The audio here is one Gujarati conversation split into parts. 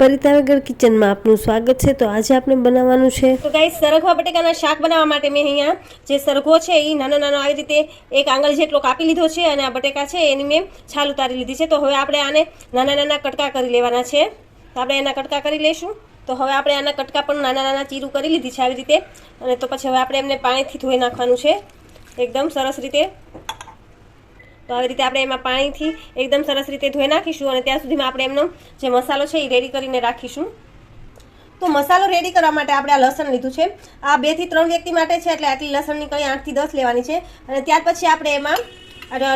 પરિતાવગર કિચનમાં આપનું સ્વાગત છે, તો આજે આપણે બનાવવાનું છે. તો ગાઈસ સરગવા બટેકાના શાક બનાવવા માટે મેં અહીંયા જે સરગવો છે એ નાનો નાનો આવી રીતે એક આંગળી જેટલો કાપી લીધો છે અને આ બટેકા છે, એની મેં છાલ ઉતારી લીધી છે. તો હવે આપણે આને નાના નાના કટકા કરી લેવાના છે. તો આપણે એના કટકા કરી લઈશું. તો હવે આપણે આના કટકા પણ નાના નાના ચીરું કરી લીધી છે આવી રીતે. અને તો પછી હવે આપણે એમને પાણીથી ધોઈ નાખવાનું છે. એકદમ સરસ રીતે તો આવી રીતે આપણે એમાં પાણીથી એકદમ સરસ રીતે ધોઈ નાખીશું અને ત્યાં સુધીમાં આપણે એમનો જે મસાલો છે એ રેડી કરીને રાખીશું. તો મસાલો રેડી કરવા માટે આપણે આ લસણ લીધું છે. આ બેથી ત્રણ વ્યક્તિ માટે છે એટલે આટલી લસણની કળી આઠથી દસ લેવાની છે. અને ત્યાર પછી આપણે એમાં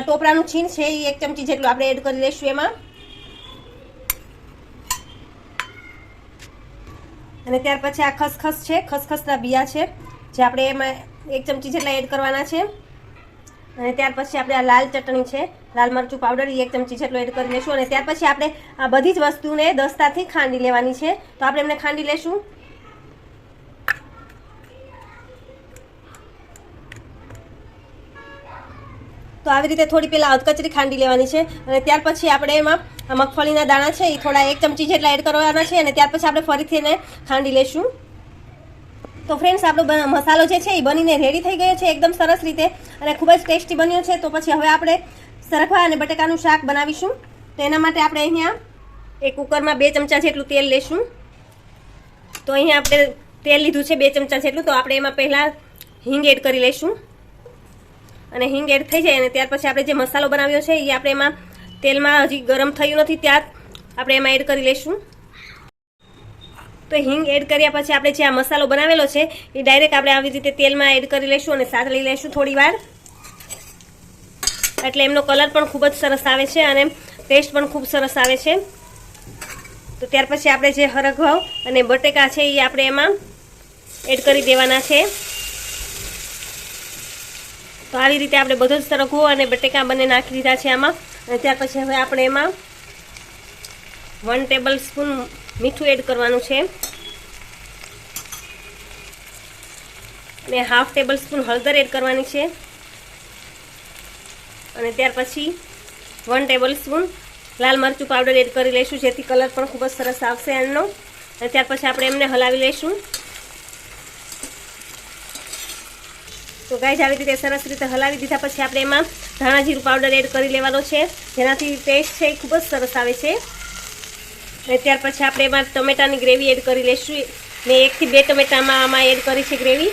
ટોપરાનું છીણ છે એ એક ચમચી જેટલું આપણે એડ કરી લઈશું એમાં. અને ત્યાર પછી આ ખસખસ છે. ખસખસના બિયા છે, જે આપણે એમાં એક ચમચી જેટલા એડ કરવાના છે. અને ત્યાર પછી આપણે આ લાલ ચટણી છે, લાલ મરચું પાવડર એ એક ચમચી જેટલો એડ કરી લેશું અને ત્યાર પછી આપણે આ બધી જ વસ્તુને દસ્તાથી ખાંડી લેવાની છે. તો આપણે એમને ખાંડી લેશું. તો આવી રીતે થોડી પહેલાં અધકચરી ખાંડી લેવાની છે અને ત્યાર પછી આપણે એમાં મગફળીના દાણા છે એ થોડા એક ચમચી જેટલા એડ કરવાના છે અને ત્યાર પછી આપણે ફરીથી એને ખાંડી લેશું. તો ફ્રેન્ડ્સ આપણો મસાલો જે છે એ બનીને રેડી થઈ ગયો છે, એકદમ સરસ રીતે અને ખૂબ જ ટેસ્ટી બન્યો છે. તો પછી હવે આપણે સરખવા અને બટેકાનું શાક બનાવીશું. તો એના માટે આપણે અહીંયા એ કુકરમાં બે ચમચા જેટલું તેલ લેશું. તો અહીંયા આપણે તેલ લીધું છે બે ચમચા જેટલું. તો આપણે એમાં પહેલાં હિંગ એડ કરી લઈશું અને હિંગ એડ થઈ જાય અને ત્યાર પછી આપણે જે મસાલો બનાવ્યો છે એ આપણે એમાં તેલમાં હજી ગરમ થયું નથી ત્યાં આપણે એમાં એડ કરી લઈશું તો હિંગ એડ કર્યા પછી આપણે જે આ મસાલો બનાવેલો છે, એ ડાયરેક્ટ આપણે આવી રીતે તેલમાં એડ કરી લઈશું અને સાથ લઈ લઈશું થોડી એટલે એમનો કલર પણ ખૂબ જ સરસ આવે છે અને ટેસ્ટ પણ ખૂબ સરસ આવે છે. તો ત્યાર પછી આપણે જે હરગવાવ અને બટેકા છે એ આપણે એમાં એડ કરી દેવાના છે. તો આવી રીતે આપણે બધો જ સરગવો અને બટેકા બંને નાખી દીધા છે આમાં. અને ત્યાર પછી હવે આપણે એમાં વન ટેબલ સ્પૂન મીઠું એડ કરવાનું છે. અને હાફ ટેબલ સ્પૂન હળદર એડ કરવાની છે. અને ત્યાર પછી વન ટેબલ સ્પૂન લાલ મરચું પાવડર એડ કરી લઈશું, જેથી કલર પણ ખૂબ જ સરસ આવશે એનો. અને ત્યાર પછી આપણે એમને હલાવી લઈશું. તો ગાઈઝ આવી રીતે સરસ રીતે હલાવી દીધા પછી આપણે એમાં ધાણા જીરું પાવડર એડ કરી લેવાનો છે. જેનાથી ટેસ્ટ છે એ ખૂબ જ સરસ આવે છે. અને ત્યાર પછી આપણે એમાં ટમેટાની ગ્રેવી એડ કરી લઈશું મેં એકથી બે ટમેટામાં આમાં એડ કરી છે ગ્રેવી.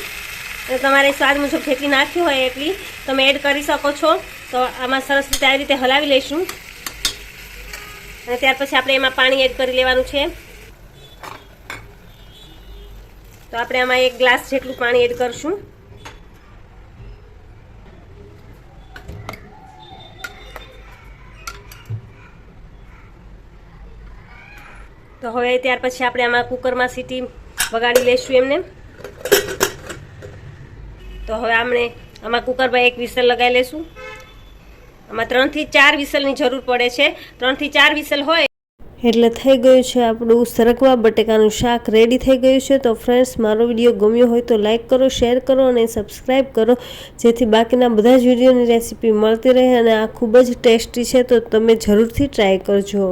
અને તમારે સ્વાદ મુજબ જેટલી નાખી હોય એટલી તમે એડ કરી શકો છો. તો આમાં સરસ રીતે આવી રીતે હલાવી લઈશું. અને ત્યાર પછી આપણે એમાં પાણી એડ કરી લેવાનું છે. તો આપણે આમાં એક ગ્લાસ જેટલું પાણી એડ કરશું. તો હવે ત્યાર પછી આપણે આમાં કુકરમાં સીટી વગાડી લઈશું એમને. તો હવે આપણે આમાં કુકરમાં એક વિસલ લગાવી લઈશું આમાં ત્રણથી ચાર વિસલની જરૂર પડે છે. ત્રણથી ચાર વિસલ હોય એટલે થઈ ગયું છે આપણું સરગવા બટેકાનું શાક રેડી થઈ ગયું છે. તો ફ્રેન્ડ્સ મારો વીડિયો ગમ્યો હોય તો લાઈક કરો શેર કરો અને સબસ્ક્રાઈબ કરો. જેથી બાકીના બધા જ વિડીયોની રેસીપી મળતી રહે અને આ ખૂબ જ ટેસ્ટી છે. તો તમે જરૂરથી ટ્રાય કરજો.